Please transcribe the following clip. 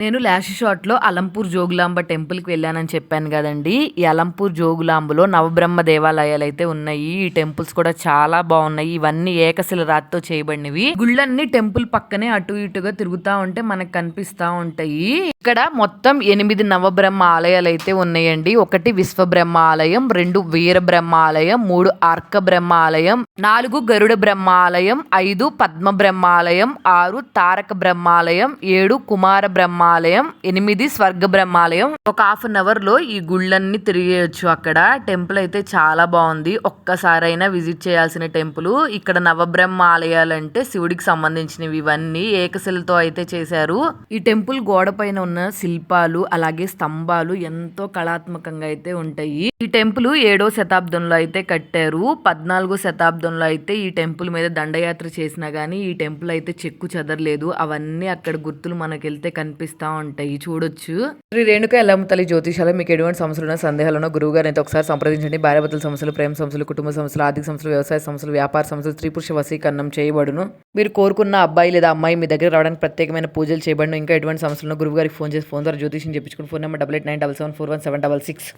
నేను లాస్ట్ షాట్లో అలంపూర్ జోగులాంబ టెంపుల్కి వెళ్ళానని చెప్పాను కదండి. ఈ అలంపూర్ జోగులాంబలో నవబ్రహ్మ దేవాలయాలు అయితే ఉన్నాయి. ఈ టెంపుల్స్ కూడా చాలా బాగున్నాయి. ఇవన్నీ ఏకశిల రాతితో చేయబడినవి. గుళ్ళన్నీ టెంపుల్ పక్కనే అటు ఇటుగా తిరుగుతా ఉంటే మనకు కనిపిస్తా ఉంటాయి. ఇక్కడ మొత్తం ఎనిమిది నవబ్రహ్మ ఆలయాలు అయితే ఉన్నాయండి. ఒకటి విశ్వబ్రహ్మ ఆలయం రెండు వీర బ్రహ్మ ఆలయం మూడు ఆర్క బ్రహ్మ ఆలయం నాలుగు గరుడ బ్రహ్మ ఆలయం ఐదు పద్మ బ్రహ్మ ఆలయం ఆరు తారక బ్రహ్మాలయం ఏడు కుమార బ్రహ్మ బ్రహ్మాలయం ఎనిమిది స్వర్గ బ్రహ్మాలయం ఒక హాఫ్ అన్ అవర్లో ఈ గుళ్ళన్నీ తిరిగేయచ్చు అక్కడ. టెంపుల్ అయితే చాలా బాగుంది. ఒక్కసారైనా విజిట్ చేయాల్సిన టెంపుల్. ఇక్కడ నవబ్రహ్మ ఆలయాలు అంటే శివుడికి సంబంధించినవి ఇవన్నీ ఏకశిలతో అయితే చేశారు. ఈ టెంపుల్ గోడ పైన ఉన్న శిల్పాలు అలాగే స్తంభాలు ఎంతో కళాత్మకంగా అయితే ఉంటాయి. ఈ టెంపుల్ ఏడో శతాబ్దంలో అయితే కట్టారు. పద్నాలుగో శతాబ్దంలో అయితే ఈ టెంపుల్ మీద దండయాత్ర చేసినా కానీ ఈ టెంపుల్ అయితే చెక్కు చెదరలేదు. అవన్నీ అక్కడ గుర్తులు మనకెళ్తే కనిపిస్తూ కనిపిస్తా ఉంటాయి. చూడొచ్చు. శ్రీ రేణుక ఎల్లమ్మ తల్లి జ్యోతిషాలు మీకు ఎటువంటి సమస్యలు సందేహాలను గురువు గారిని అయితే ఒకసారి సంప్రదించండి. భార్యభర్తల సమస్యలు ప్రేమ సమస్యలు కుటుంబ సమస్యలు ఆర్థిక సమస్యలు వ్యవసాయ సమస్యలు వ్యాపార సమస్యలు స్త్రీ పురుష వసీకరణం చేయబడును. మీరు కోరుకున్న అబ్బాయి లేదా అమ్మాయి మీ దగ్గర రావడానికి ప్రత్యేకమైన పూజలు చేయబడిన. ఇంకా ఎటువంటి సమస్యలను గురువు గారికి ఫోన్ చేసి ఫోన్ ద్వారా జ్యోతిషం చెప్పించుకుని phone number double eight nine double seven four one seven double six.